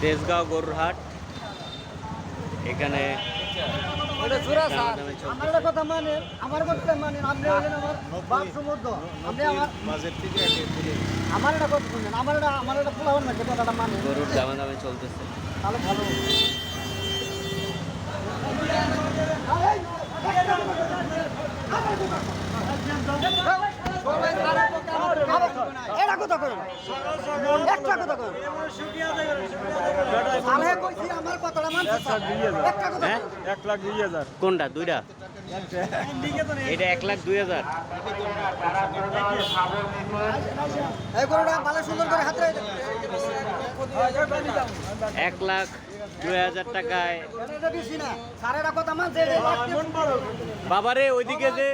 তেজগাঁও গরুর হাট এখানে গরুর দামাদামি চলতেছে। তাহলে এটা কথা করেন একটা কথা করেন আমি কইছি আমার কথাটা মানছে একটা কথা হ্যাঁ? কোনটা? দুইটা? এটা এক লাখ দুই হাজার। এক লাখ দুই হাজার টাকায়। বাবারে, ওইদিকে যে।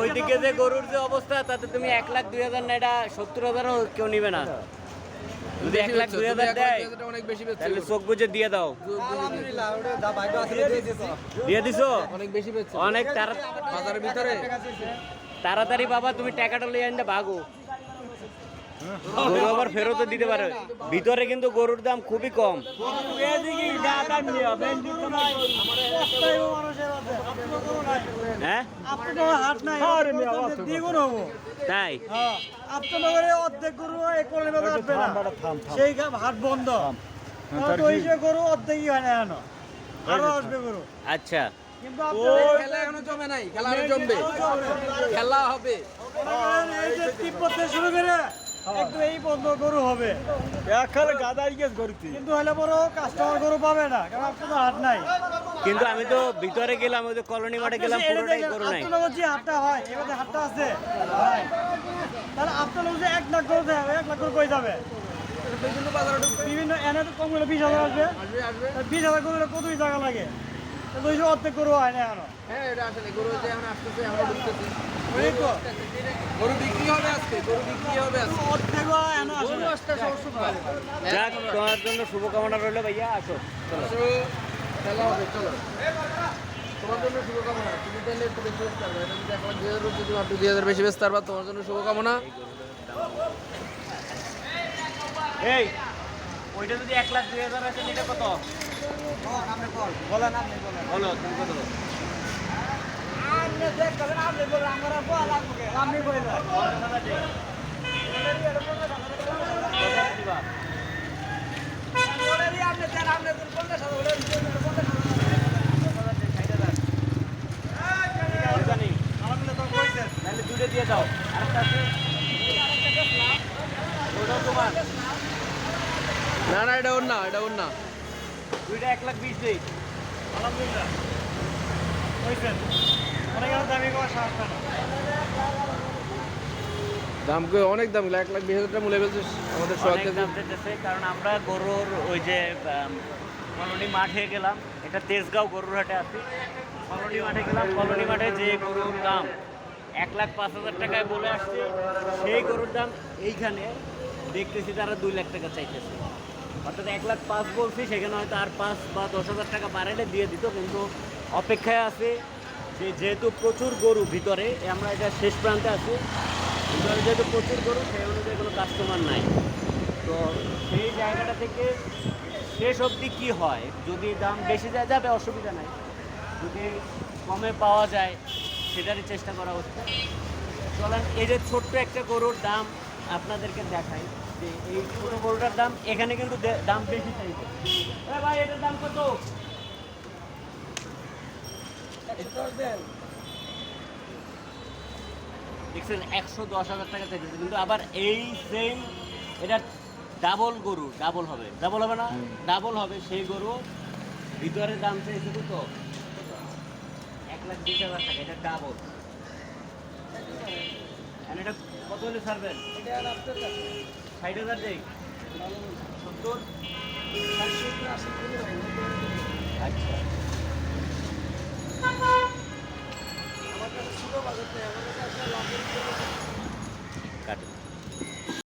ওইদিকে যে গরুর যে অবস্থা, তাতে তুমি এক লাখ দুই হাজার না, এটা সত্তর হাজারও কেউ নিবে না। যদি এক লাখ দুই হাজার দেয় অনেক বেশি তাহলে চোখ বুঝে দিয়ে দাও। আলহামদুলিল্লাহ ওটা যা ভাগ্য আছে দিয়ে দিছো। অনেক বেশি অনেক তারা ভিতরে? তাড়াতাড়ি বাবা তুমি টাকাটা লিয়ে আনতে ভাগো। গরু আবার ফেরতও দিতে পারে। ভিতরে কিন্তু গরুর দাম খুবই কম। হ্যাঁ? তাই? হ্যাঁ আপনার অর্ধেক গরু এই কলের মধ্যে আসবে না সেই গা- হাট বন্ধ তাহলে তো ওই যে গরু অর্ধেকই হয় না এখনও আরও আসবে গরু আচ্ছা। কিন্তু খেলা এখনও জমে নাই খেলা জমবে। খেলা হবে। এই যে তিব্বত শুরু করে একটু এই বন্ধ গরু হবে। একখানে গাদাই গেছ গরুতে কিন্তু হলে বড় কাস্টমার গরু পাবে না কারণ আপনার তো হাট নাই। কিন্তু আমি তো ভিতরে গেলাম ওই যে কলোনি মাঠে গেলাম পুরোটাই গরু নাই। আপনার যে হাটটা হয় এবারে হাটটা আছে। তাহলে আপনার যে এক লাখ গরু দেবে এক লাখ গরু কই যাবে? বিভিন্ন বাজারে বিভিন্ন এনে তো কম করে বিশ হাজার আসবে। বিশ হাজার গরু কতই টাকা লাগে? তো অর্ধেক গরু হয় না এখনও। হ্যাঁ এটা আসলে গরু যে এখন আসতেছে এখন ঢুকতেছে। গরু বিক্রি হবে আজকে গরু বিক্রি হবে আজকে। অর্ধেক এখনও আসে আসতেছে ওষুধ যাক তোমার জন্য শুভকামনা রইল ভাইয়া আসো। খেলা হবে চলো। তোমার জন্য শুভকামনা তুমি তাহলে একটু বেশি বেচতে পারবে যদি এক দুই হাজার যদি দুই হাজার বেশি বেচতে পারবা তোমার জন্য শুভকামনা। এই ওইটা যদি এক লাখ দুই হাজার আছে এটা কত? দিয়ে দাও আরেকটা না না এটা ওর না এটা ওর না। দুইটা এক লাখ বিশ দিই। আলহামদুলিল্লাহ। কইছেন অনেক দামি কোনো সাহস না দাম অনেক দাম এক লাখ বিশ হাজার টাকা মূল্য ফেলছিস আমাদের অনেক দাম দিতেছে কারণ আমরা গরুর ওই যে কলোনি মাঠে গেলাম। এটা তেজগাঁও গরুর হাটে আছি কলোনি মাঠে গেলাম কলোনি মাঠে যে গরুর দাম এক লাখ পাঁচ হাজার টাকায় বলে আসছে সেই গরুর দাম এইখানে দেখতেছি তারা দুই লাখ টাকা চাইতেছে। অর্থাৎ এক লাখ পাঁচ বলছি, সেখানে হয়তো আর পাঁচ বা দশ হাজার টাকা বাড়াইলে দিয়ে দিত, কিন্তু অপেক্ষায় আছে যে যেহেতু প্রচুর গরু ভিতরে আমরা এটা শেষ প্রান্তে আছি। ভিতরে যেহেতু প্রচুর গরু, সেই অনুযায়ী কোনো কাস্টমার নাই। তো সেই জায়গাটা থেকে শেষ অবধি কী হয়? যদি দাম বেশি যায়, যাবে, অসুবিধা নাই। যদি কমে পাওয়া যায়, সেটারই চেষ্টা করা হচ্ছে চলেন, এই যে ছোট্ট একটা গরুর দাম আপনাদেরকে দেখাই। যে এই ছোট গরুটার দাম এখানে কিন্তু দাম বেশি চাইছে ভাই এটার দাম কত? দেখছেন একশো দশ হাজার টাকা চাইতেছে। কিন্তু আবার এই সেম ডাবল গরু ডাবল হবে। ডাবল হবে না ডাবল হবে সেই গরু। ভিতরে দাম চাইছে কত? এক লাখ বিশ হাজার টাকা এটা ডাবল এটা কত হলে ছাড়বেন? ষাট হাজার দেই। সত্তর? আচ্ছা কাটেন।